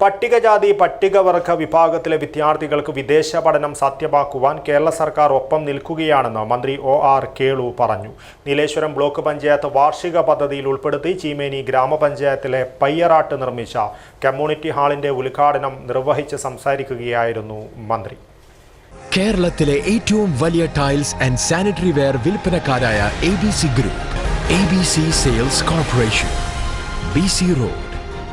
പട്ടികജാതി പട്ടികവർഗ വിഭാഗത്തിലെ വിദ്യാർത്ഥികൾക്ക് വിദേശ പഠനം സാധ്യമാക്കുവാൻ കേരള സർക്കാർ ഒപ്പം നിൽക്കുകയാണെന്ന് മന്ത്രി ഒ ആർ കേളു പറഞ്ഞു. നീലേശ്വരം ബ്ലോക്ക് പഞ്ചായത്ത് വാർഷിക പദ്ധതിയിൽ ഉൾപ്പെടുത്തി ചീമേനി ഗ്രാമപഞ്ചായത്തിലെ പയ്യറാട്ട് നിർമ്മിച്ച കമ്മ്യൂണിറ്റി ഹാളിന്റെ ഉദ്ഘാടനം നിർവഹിച്ച് സംസാരിക്കുകയായിരുന്നു മന്ത്രി. കേരളത്തിലെ ഏറ്റവും വലിയ tiles and sanitary ware വിൽപ്പനക്കാരായ A B C group A B C sales corporation B C road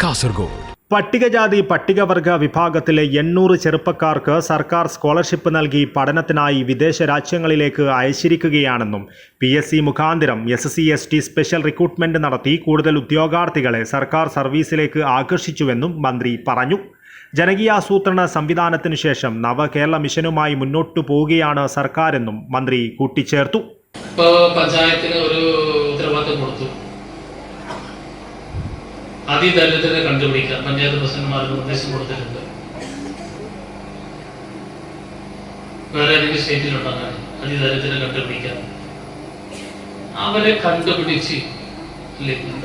Kasaragod. പട്ടികജാതി പട്ടികവർഗ വിഭാഗത്തിലെ എണ്ണൂറ് ചെറുപ്പക്കാർക്ക് സർക്കാർ സ്കോളർഷിപ്പ് നൽകി പഠനത്തിനായി വിദേശ രാജ്യങ്ങളിലേക്ക് അയച്ചിരിക്കുകയാണെന്നും പി എസ് സി മുഖാന്തരം S C S T special recruitment നടത്തി കൂടുതൽ ഉദ്യോഗാർത്ഥികളെ സർക്കാർ സർവീസിലേക്ക് ആകർഷിച്ചുവെന്നും മന്ത്രി പറഞ്ഞു. ജനകീയാസൂത്രണ സംവിധാനത്തിനു ശേഷം നവകേരള മിഷനുമായി മുന്നോട്ടു പോവുകയാണ് സർക്കാരെന്നും മന്ത്രി കൂട്ടിച്ചേർത്തു. പഞ്ചായത്തിന് ഒരു ഉത്തരവാദിത്തം കൊടുത്തു. അതിദരിദ്രരെ കണ്ടുപിടിക്കാൻ പഞ്ചായത്ത് പ്രസിഡന്റുമാർക്ക് നിർദ്ദേശം കൊടുത്തിട്ടുണ്ട്. വേറെ ഏതെങ്കിലും സ്റ്റേറ്റിലുണ്ടാകാൻ അതിദരിദ്രരെ കണ്ടുപിടിക്കാൻ? അവരെ കണ്ടുപിടിച്ച്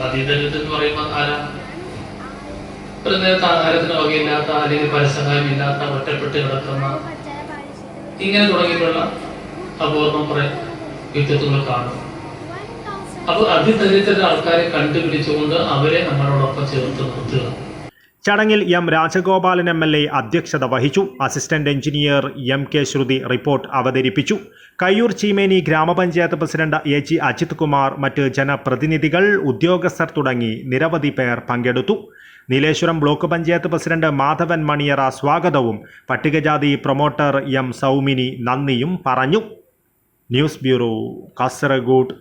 അതിദരിദ്രം എന്ന് പറയുമ്പോൾ ആരാ? ഒരു ആഹാരത്തിന് വകയില്ലാത്ത അല്ലെങ്കിൽ പരസഹായം ഇല്ലാത്ത ഒറ്റപ്പെട്ട് കിടക്കുന്ന ഇങ്ങനെ തുടങ്ങിയിട്ടുള്ള അപൂർവം കുറെ വ്യക്തിത്വങ്ങൾ കാണും. ആൾക്കാരെ അവരെ നമ്മളോടൊപ്പം ചടങ്ങിൽ M Rajagopalan M L A അധ്യക്ഷത വഹിച്ചു. Assistant engineer M K Sruthi report അവതരിപ്പിച്ചു. Kayyur Cheemeni grama panchayat president A G Ajith Kumar മറ്റ് ജനപ്രതിനിധികൾ ഉദ്യോഗസ്ഥർ തുടങ്ങി നിരവധി പേർ പങ്കെടുത്തു. നീലേശ്വരം ബ്ലോക്ക് പഞ്ചായത്ത് പ്രസിഡന്റ് മാധവൻ മണിയറ സ്വാഗതവും പട്ടികജാതി പ്രൊമോട്ടർ എം സൗമിനി നന്ദിയും പറഞ്ഞു. News bureau Kasaragod.